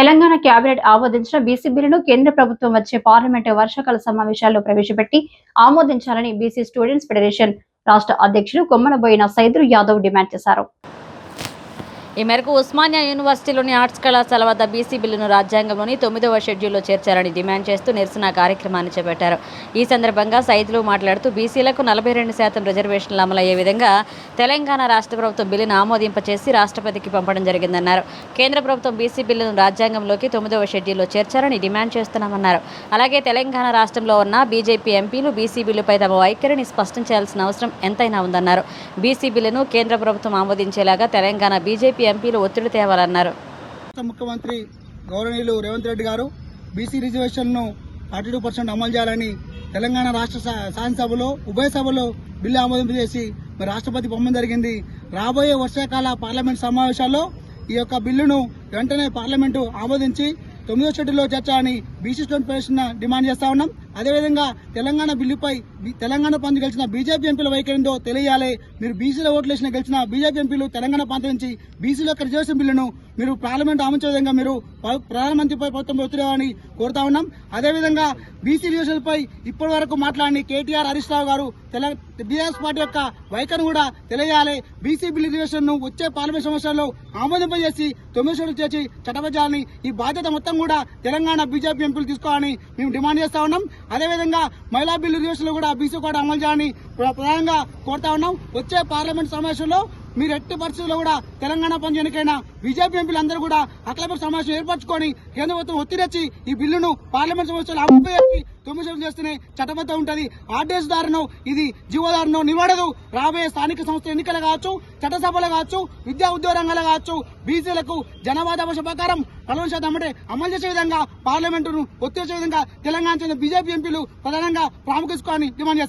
Telangana cabinet ఆమోదించిన BC బిల్లును కేంద్ర ప్రభుత్వం వచ్చే పార్లమెంటు వర్షాకాల సమావేశాల్లో ప్రవేశపెట్టి ఆమోదించాలని బీసీ స్టూడెంట్స్ ఫెడరేషన్ రాష్ట్ర అధ్యక్షుడు కొమ్మనబోయిన సైదులు యాదవ్ డిమాండ్ చేశారు. ఈ మేరకు ఉస్మానియా యూనివర్సిటీలోని ఆర్ట్స్ కళాశాల వద్ద బీసీ బిల్లును రాజ్యాంగంలోని తొమ్మిదవ షెడ్యూల్లో చేర్చాలని డిమాండ్ చేస్తూ నిరసన కార్యక్రమాన్ని చేపట్టారు. ఈ సందర్భంగా సైదులు మాట్లాడుతూ బీసీలకు నలభై రెండు శాతం రిజర్వేషన్లు అమలయ్యే విధంగా తెలంగాణ రాష్ట్ర ప్రభుత్వం బిల్లును ఆమోదింపచేసి రాష్ట్రపతికి పంపడం జరిగిందన్నారు. కేంద్ర ప్రభుత్వం బీసీ బిల్లును రాజ్యాంగంలోకి తొమ్మిదవ షెడ్యూల్లో చేర్చాలని డిమాండ్ చేస్తున్నామన్నారు. అలాగే తెలంగాణ రాష్ట్రంలో ఉన్న బీజేపీ ఎంపీలు బీసీ బిల్లుపై తమ వైఖరిని స్పష్టం చేయాల్సిన అవసరం ఎంతైనా ఉందన్నారు. బీసీ బిల్లును కేంద్ర ప్రభుత్వం ఆమోదించేలాగా తెలంగాణ బీజేపీ ఎంపీలు ఒత్తిడి తేవాలన్నారు. ముఖ్యమంత్రి గౌరవనీయులు రేవంత్ రెడ్డి గారు బీసీ రిజర్వేషన్ను ఫార్టీ టూ పర్సెంట్ అమలు చేయాలని తెలంగాణ రాష్ట్ర శాసనసభలో ఉభయ సభలో బిల్లు ఆమోదింపజేసి మరి రాష్ట్రపతి పంపడం జరిగింది. రాబోయే వర్షాకాల పార్లమెంట్ సమావేశాల్లో ఈ యొక్క బిల్లును వెంటనే పార్లమెంటు ఆమోదించి తొమ్మిదో షెడ్యూల్లో చేర్చాలని బీసీ స్టోన్ ఫెడరేషన్ డిమాండ్ చేస్తా ఉన్నాం. అదేవిధంగా తెలంగాణ బిల్లుపై తెలంగాణ ప్రాంతం గెలిచిన బీజేపీ ఎంపీల వైఖరిందో తెలియాలి. మీరు బీసీలో ఓట్లు వేసిన గెలిచిన బీజేపీ ఎంపీలు తెలంగాణ ప్రాంతం నుంచి బీసీల యొక్క రిజర్వేషన్ బిల్లును మీరు పార్లమెంట్ ఆమించే విధంగా మీరు ప్రధానమంత్రిపై ప్రభుత్వం ఒత్తిడి కోరుతా ఉన్నాం. అదేవిధంగా బీసీ రిజర్వేషన్పై ఇప్పటి వరకు మాట్లాడిన కేటీఆర్ హరీష్ రావు గారు బీఆర్ఎస్ పార్టీ యొక్క వైఖరిని కూడా తెలియాలి. బీసీ బిల్లు రిజర్వేషన్ను వచ్చే పార్లమెంట్ సంవత్సరాల్లో ఆమోదింపజేసి తొమ్మిది షెడ్యూల్ చేసి చట్టబద్దాలని ఈ బాధ్యత మొత్తం కూడా తెలంగాణ బీజేపీ ఎంపీలు తీసుకోవాలని మేము డిమాండ్ చేస్తా ఉన్నాం. అదేవిధంగా మహిళా బిల్లు రిజర్వేషన్లో కూడా బీసీ కూడా అమలు చేయాలని ప్రధానంగా కోరుతా ఉన్నాం. వచ్చే పార్లమెంట్ సమావేశంలో మీరు ఎట్టి పరిస్థితుల్లో కూడా తెలంగాణ పంచ ఎన్నికైన బీజేపీ ఎంపీలందరూ కూడా అఖిలపక్ష సమావేశం ఏర్పరచుకొని కేంద్ర ప్రభుత్వం ఒత్తిడి ఈ బిల్లును పార్లమెంట్ సమావేశంలో అమలు తొమ్మిది సభ్యులు చేస్తేనే చట్టబద్ధం ఉంటుంది. ఆర్డీఎస్ దారును ఇది జీవోదారును నివాడదు రాబోయే స్థానిక సంస్థ ఎన్నికలు కావచ్చు చట్టసభలు కావచ్చు విద్యా ఉద్యోగ రంగాలు కావచ్చు బీసీలకు జనవాద భాష ప్రకారం నలభై శాతం అంటే అమలు చేసే విధంగా పార్లమెంటును ఒత్తిడి చేసే విధంగా తెలంగాణ చెందిన బీజేపీ ఎంపీలు ప్రధానంగా ప్రాముఖ్యత డిమాండ్ చేస్తారు.